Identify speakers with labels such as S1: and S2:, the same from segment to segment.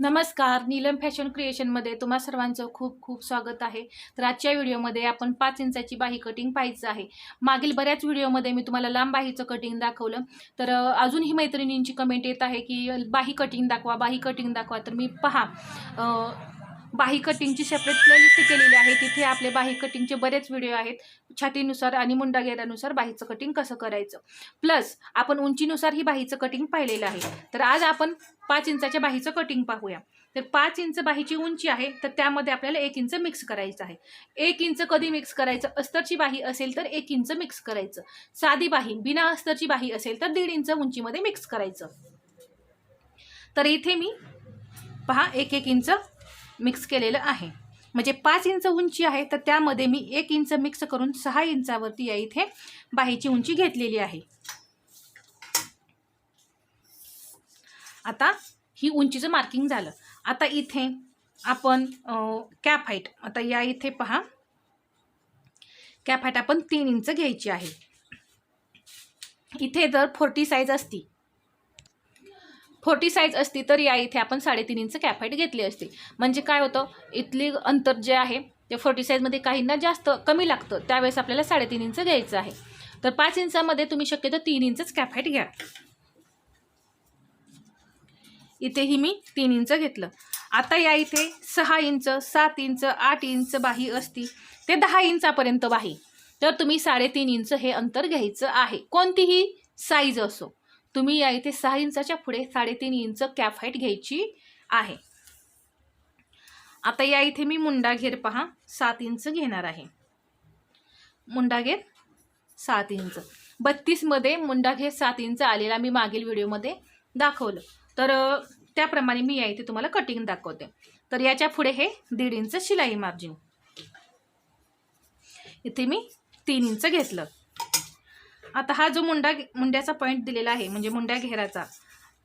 S1: नमस्कार नीलम फॅशन क्रिएशनमध्ये तुम्हा सर्वांचं खूप खूप स्वागत आहे. तर आजच्या व्हिडिओमध्ये आपण पाच इंचाची बाही कटिंग पाहायचं आहे. मागील बऱ्याच व्हिडिओमध्ये मी तुम्हाला लांब बाहीचं कटिंग दाखवलं. तर अजूनही मैत्रिणींची कमेंट येत आहे की बाही कटिंग दाखवा बाही कटिंग दाखवा. तर मी पहा बाही कटिंगची सेपरेट प्लेलिस्ट केलेली आहे. तिथे आपले बाही कटिंगचे बरेच व्हिडिओ आहेत. छातीनुसार आणि मुंडा घेऱ्यानुसार बाहीचं कटिंग कसं करायचं? प्लस आपण उंचीनुसार ही बाहीचं कटिंग पाहिलेलं आहे. तर आज आपण पाच इंचाच्या बाहीचं कटिंग पाहूया. तर पाच इंच बाहीची उंची आहे तर त्यामध्ये आपल्याला एक इंच मिक्स करायचं आहे. एक इंच कधी मिक्स करायचं? अस्तरची बाही असेल तर एक इंच मिक्स करायचं. साधी बाही बिना अस्तरची बाही असेल तर दीड इंच उंचीमध्ये मिक्स करायचं. तर इथे मी पहा एक एक इंच मिक्स केलेलं आहे. म्हणजे पाच इंच उंची आहे तर त्यामध्ये मी एक इंच मिक्स करून सहा इंचावरती या इथे बाहीची उंची घेतलेली आहे. आता ही उंचीचं मार्किंग झालं. आता इथे आपण कॅप हाईट आता या इथे पहा. कॅप हाईट आपण तीन इंच घ्यायची आहे. इथे जर फोर्टी साईज असती फोर्टी साईज असती तर या इथे आपण साडेतीन इंच कॅफाईट घेतली असते. म्हणजे काय होतं इथली अंतर जे आहे ते फोर्टी साईजमध्ये काहींना जास्त कमी लागतं. त्यावेळेस आपल्याला साडेतीन इंच घ्यायचं आहे. तर पाच इंचामध्ये तुम्ही शक्यतो तीन इंचच कॅफाईट घ्या. इथेही मी तीन इंच घेतलं. आता या इथे सहा इंच सात इंच आठ इंच बाही असती. ते दहा इंचापर्यंत बाही. तर तुम्ही साडेतीन इंच हे अंतर घ्यायचं आहे. कोणतीही साईज असो. तुम्ही या इथे सहा इंचाच्या पुढे साडेतीन इंच कॅप हाईट घ्यायची आहे. आता या इथे मी मुंडा घेर पहा सात इंच घेणार आहे. मुंडा घेर सात इंच. बत्तीसमध्ये मुंडा घेर सात इंच आलेला मी मागील व्हिडिओमध्ये दाखवलं. तर त्याप्रमाणे मी या इथे तुम्हाला कटिंग दाखवते. तर याच्यापुढे हे दीड इंच शिलाई मार्जिन इथे मी तीन इंच घेतलं. आता हा जो मुंडा मुंड्याचा पॉईंट दिलेला आहे म्हणजे मुंड्या घेराचा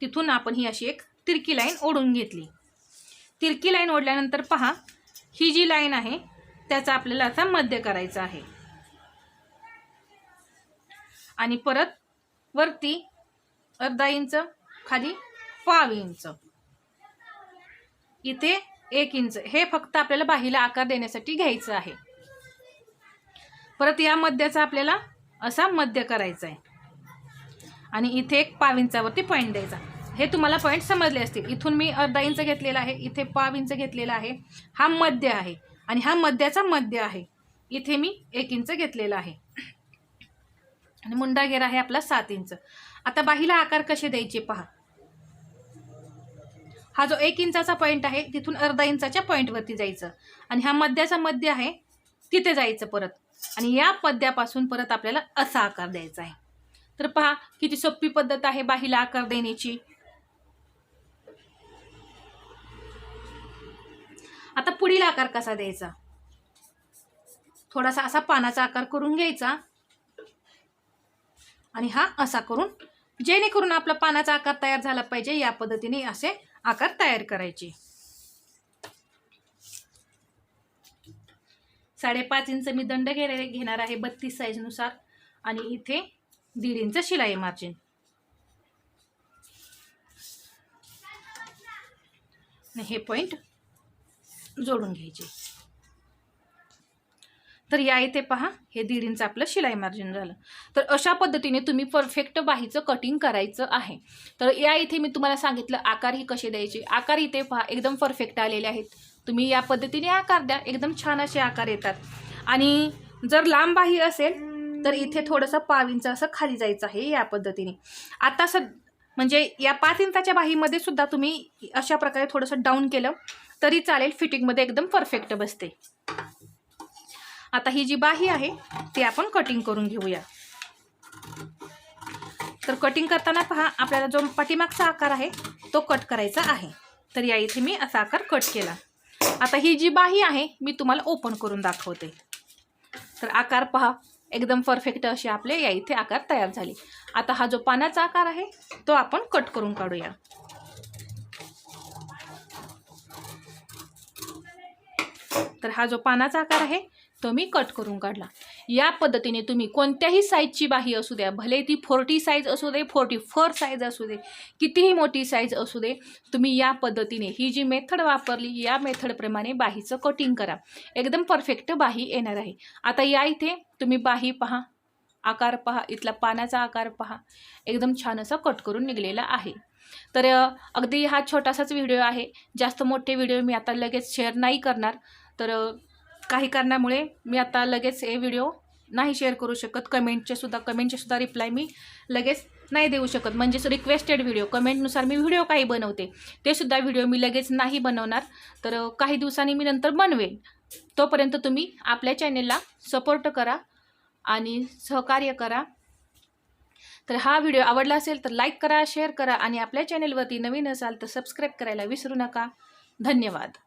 S1: तिथून आपण ही अशी एक तिरकी लाईन ओढून घेतली. तिरकी लाईन ओढल्यानंतर पहा ही जी लाईन आहे त्याचा आपल्याला आता मध्य करायचा आहे. आणि परत वरती अर्धा इंच खाली पाव इंच. इथे एक इंच. हे फक्त आपल्याला बाहीला आकार देण्यासाठी घ्यायचं आहे. परत या मध्याचा आपल्याला असा मध्य करायचा आहे. आणि इथे एक पाव इंचावरती पॉईंट द्यायचा. हे तुम्हाला पॉईंट समजले असतील. इथून मी अर्धा इंच घेतलेला आहे. इथे पाव इंच घेतलेला आहे. हा मध्य आहे. आणि हा मध्याचा मध्य आहे. इथे मी एक इंच घेतलेला आहे. आणि मुंडा घेरा आहे आपला सात इंच. आता बाहीला आकार कसे द्यायचे पहा. हा जो एक इंचाचा पॉईंट आहे तिथून अर्धा इंचाच्या पॉईंटवरती जायचं. आणि हा मध्याचा मध्य आहे तिथे जायचं परत. आणि या पद्यापासून परत आपल्याला असा आकार द्यायचा आहे. तर पहा किती सोपी पद्धत आहे बाहीला आकार देण्याची. आता पुढील आकार कसा द्यायचा? थोडासा असा पानाचा आकार करून घ्यायचा. आणि हा असा करून जेणेकरून आपला पानाचा आकार तयार झाला पाहिजे या पद्धतीने असे आकार तयार करायचे. साडेपाच इंच मी दंड घे घेणार आहे बत्तीस साईजनुसार आणि इथे दीड इंच शिलाई मार्जिन हे पॉईंट जोडून घ्यायचे. तर या इथे पहा हे दीड इंच आपलं शिलाई मार्जिन झालं. तर अशा पद्धतीने तुम्ही परफेक्ट बाहीचं कटिंग करायचं आहे. तर या इथे मी तुम्हाला सांगितलं आकार ही कसे द्यायचे? आकार इथे पहा एकदम परफेक्ट आलेले आहेत. तुम्ही या पद्धतीने आकार द्या एकदम छान असे आकार येतात. आणि जर लांब बाही असेल तर इथे थोडंसं पाव इंच असं खाली जायचं आहे या पद्धतीने. आता स म्हणजे या पाच इंचाच्या बाहीमध्ये सुद्धा तुम्ही अशा प्रकारे थोडंसं डाऊन केलं तरी चालेल फिटिंगमध्ये एकदम परफेक्ट बसते. आता ही जी बाही आहे ती आपण कटिंग करून घेऊया. तर कटिंग करताना पहा आपल्याला जो पाठीमागचा आकार आहे तो कट करायचा आहे. तर या इथे मी असा आकार कट केला. आता ही जी बाही आहे मी तुम्हाला ओपन करून दाखवते. तर आकार पहा एकदम परफेक्ट असे आपले या इथे आकार तयार झाले. आता हा जो पानाचा आकार आहे तो आपण कट करून काढूया. तर हा जो पानाचा आकार आहे तो मी कट करून काढला. या पद्धतीने तुम्ही कोणत्याही साईजची बाही असू द्या भले ती फोर्टी साईज असू दे फोर्टी फोर साईज असू दे कितीही मोठी साईज असू दे तुम्ही या पद्धतीने ही जी मेथड वापरली या मेथडप्रमाणे बाहीचं कटिंग करा. एकदम परफेक्ट बाही येणार आहे. आता या इथे तुम्ही बाही पहा आकार पहा इथला पानाचा आकार पहा. एकदम छान असा कट करून निघलेला आहे. तर अगदी हा छोटासाच व्हिडिओ आहे. जास्त मोठे व्हिडिओ मी आता लगेच शेअर नाही करणार. तर काही कारणामुळे मी आता लगेच हे व्हिडिओ नाही शेअर करू शकत. कमेंटचे सुद्धा कमेंटचे सुद्धा रिप्लाय मी लगेच नाही देऊ शकत. म्हणजेच रिक्वेस्टेड व्हिडिओ कमेंटनुसार मी व्हिडिओ काही बनवते. ते सुद्धा व्हिडिओ मी लगेच नाही बनवणार. तर काही दिवसांनी मी नंतर बनवेन. तोपर्यंत तुम्ही आपल्या चॅनेलला सपोर्ट करा आणि सहकार्य करा. तर हा व्हिडिओ आवडला असेल तर लाईक करा शेअर करा आणि आपल्या चॅनेलवरती नवीन असाल तर सबस्क्राईब करायला विसरू नका. धन्यवाद.